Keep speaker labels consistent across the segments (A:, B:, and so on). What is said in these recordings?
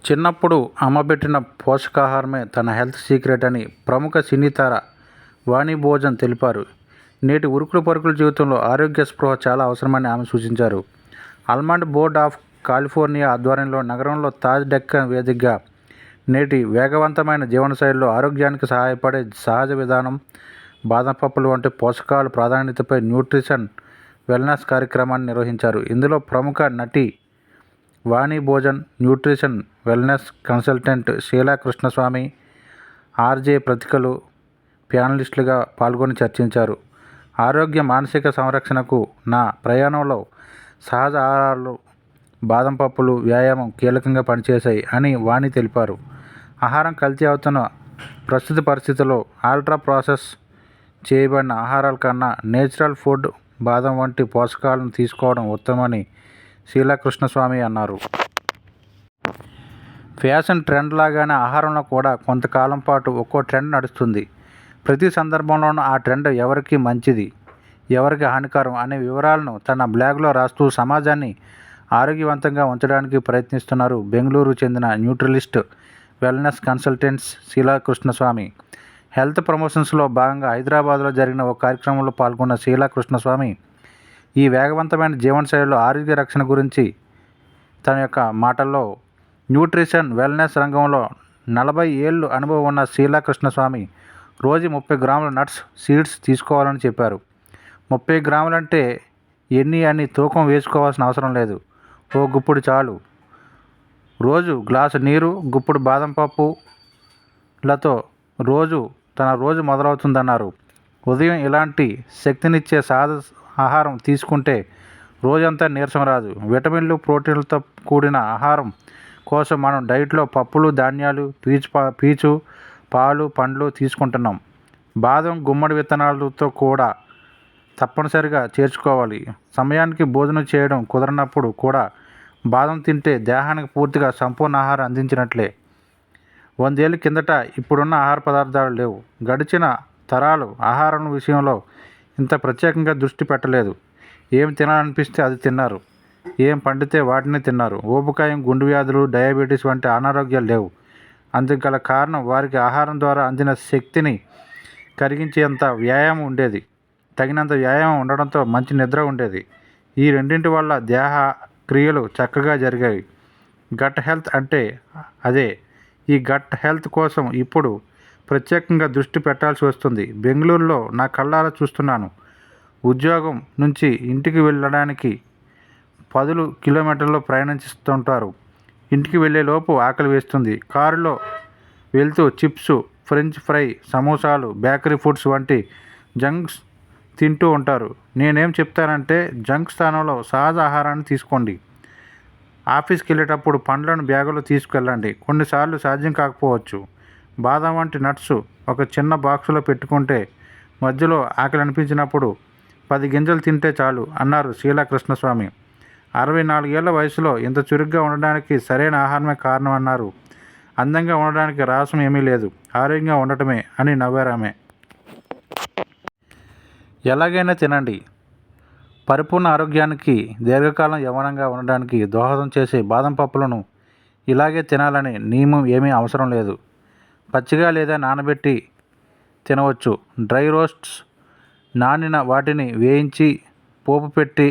A: చిన్నప్పుడు అమ్మబెట్టిన పోషకాహారమే తన health secret అని ప్రముఖ సినీతార వాణి భోజన్ తెలిపారు. నేటి ఉరుకులు పరుకుల జీవితంలో ఆరోగ్య స్పృహ చాలా అవసరమని ఆమె సూచించారు. ఆల్మండ్ బోర్డ్ ఆఫ్ కాలిఫోర్నియా ఆధ్వర్యంలో నగరంలో తాజ్ డెక్కన్ వేదికగా నేటి వేగవంతమైన జీవనశైలిలో ఆరోగ్యానికి సహాయపడే సహజ విధానం బాదం పప్పులు వంటి పోషకాల ప్రాధాన్యతపై న్యూట్రిషన్ వెల్నెస్ కార్యక్రమాన్ని నిర్వహించారు. ఇందులో ప్రముఖ నటి Vani Bhojan nutrition wellness consultant Sheela Krishnaswamy RJ ప్రతికలు ప్యానలిస్టులుగా పాల్గొని చర్చించారు. ఆరోగ్య మానసిక సంరక్షణకు నా ప్రయాణంలో సహజ ఆహారాలు బాదం పప్పులు వ్యాయామం కీలకంగా పనిచేశాయి అని వాణి తెలిపారు. ఆహారం కల్తీ అవుతున్న ప్రస్తుత పరిస్థితుల్లో ఆల్ట్రా ప్రాసెస్ చేయబడిన ఆహారాల కన్నా నేచురల్ ఫుడ్ బాదం వంటి పోషకాలను తీసుకోవడం ఉత్తమని శీలాకృష్ణస్వామి అన్నారు. ఫ్యాషన్ ట్రెండ్ లాగానే ఆహారంలో కూడా కొంతకాలం పాటు ఒక్కో ట్రెండ్ నడుస్తుంది. ప్రతి సందర్భంలోనూ ఆ ట్రెండ్ ఎవరికి మంచిది ఎవరికి హానికరం అనే వివరాలను తన బ్లాగ్లో రాస్తూ సమాజాన్ని ఆరోగ్యవంతంగా ఉంచడానికి ప్రయత్నిస్తున్నారు బెంగళూరు చెందిన nutritionist wellness consultants Sheela Krishnaswamy health ప్రమోషన్స్లో భాగంగా హైదరాబాద్లో జరిగిన ఒక కార్యక్రమంలో పాల్గొన్న శీలా కృష్ణస్వామి ఈ వేగవంతమైన జీవనశైలిలో ఆరోగ్య రక్షణ గురించి తన యొక్క మాటల్లో న్యూట్రిషన్ వెల్నెస్ రంగంలో నలభై ఏళ్ళు అనుభవం ఉన్న శీలా కృష్ణస్వామి రోజు ముప్పై గ్రాముల నట్స్ సీడ్స్ తీసుకోవాలని చెప్పారు. ముప్పై గ్రాములంటే ఎన్ని అని తూకం వేసుకోవాల్సిన అవసరం లేదు. ఓ గుప్పుడు చాలు. రోజు గ్లాసు నీరు గుప్పుడు బాదం పప్పులతో రోజు తన రోజు మొదలవుతుందన్నారు. ఉదయం ఇలాంటి శక్తినిచ్చే సాధ ఆహారం తీసుకుంటే రోజంతా నీరసం రాదు. విటమిన్లు ప్రోటీన్లతో కూడిన ఆహారం కోసం మనం డైట్లో పప్పులు ధాన్యాలు పీచు పా- పీచు పాలు పండ్లు తీసుకుంటున్నాం. బాదం గుమ్మడి విత్తనాలతో కూడా తప్పనిసరిగా చేర్చుకోవాలి. సమయానికి భోజనం చేయడం కుదరనప్పుడు కూడా బాదం తింటే దేహానికి పూర్తిగా సంపూర్ణ ఆహారం అందించినట్లే. వందేళ్ళ కిందట ఇప్పుడున్న ఆహార పదార్థాలు లేవు. గడిచిన తరాలు ఆహారం విషయంలో ఇంత ప్రత్యేకంగా దృష్టి పెట్టలేదు. ఏం తినాలనిపిస్తే అది తిన్నారు. ఏం పండితే వాటిని తిన్నారు. ఊబకాయం గుండె వ్యాధులు డయాబెటీస్ వంటి అనారోగ్యాలు లేవు. అందుకు గల కారణం వారికి ఆహారం ద్వారా అందిన శక్తిని కరిగించేంత వ్యాయామం ఉండేది. తగినంత వ్యాయామం ఉండడంతో మంచి నిద్ర ఉండేది. ఈ రెండింటి వల్ల దేహ క్రియలు చక్కగా జరిగాయి. గట్ హెల్త్ అంటే అదే. ఈ గట్ హెల్త్ కోసం ఇప్పుడు ప్రత్యేకంగా దృష్టి పెట్టాల్సి వస్తుంది. బెంగళూరులో నా కళ్ళారా చూస్తున్నాను. ఉద్యోగం నుంచి ఇంటికి వెళ్ళడానికి పదులు కిలోమీటర్లు ప్రయాణిస్తుంటారు. ఇంటికి వెళ్ళే లోపు ఆకలి వేస్తుంది. కారులో వెళ్తూ చిప్స్ ఫ్రెంచ్ ఫ్రై సమోసాలు బేకరీ ఫుడ్స్ వంటి జంక్స్ తింటూ ఉంటారు. నేనేం చెప్తానంటే జంక్ స్థానంలో సహజ ఆహారాన్ని తీసుకోండి. ఆఫీస్కి వెళ్ళేటప్పుడు పండ్లను బ్యాగులో తీసుకెళ్ళండి. కొన్నిసార్లు సాధ్యం కాకపోవచ్చు. బాదం వంటి నట్స్ ఒక చిన్న బాక్సులో పెట్టుకుంటే మధ్యలో ఆకలి అనిపించినప్పుడు పది గింజలు తింటే చాలు అన్నారు శీలా కృష్ణస్వామి అరవై నాలుగేళ్ళ వయసులో ఇంత చురుగ్గా ఉండడానికి సరైన ఆహారమే కారణం అన్నారు. అందంగా ఉండడానికి రహస్యం ఏమీ లేదు. ఆరోగ్యంగా ఉండటమే అని నవ్వారామె ఎలాగైనా తినండి. పరిపూర్ణ ఆరోగ్యానికి దీర్ఘకాలం యవనంగా ఉండడానికి దోహదం చేసే బాదం పప్పులను ఇలాగే తినాలని నియమం ఏమీ అవసరం లేదు. పచ్చిగా లేదా నానబెట్టి తినవచ్చు. డ్రై రోస్ట్స్ నానిన వాటిని వేయించి పోపు పెట్టి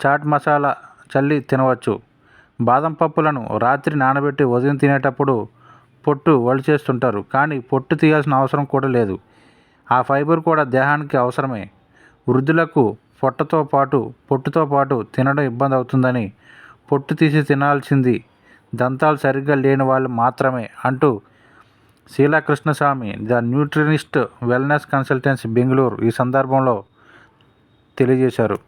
A: చాట్ మసాలా చల్లి తినవచ్చు. బాదం పప్పులను రాత్రి నానబెట్టి ఉదయం తినేటప్పుడు పొట్టు వలిచేస్తుంటారు కానీ పొట్టు తీయాల్సిన అవసరం కూడా లేదు. ఆ ఫైబర్ కూడా దేహానికి అవసరమే. వృద్ధులకు పొట్టతో పాటు పొట్టుతో పాటు తినడం ఇబ్బంది అవుతుందని పొట్టు తీసి తినాల్సింది దంతాలు సరిగ్గా లేని వాళ్ళు మాత్రమే అంటూ Sheela Krishnaswamy the nutritionist wellness consultancy Bengaluru ఈ సందర్భంలో తెలియజేశారు.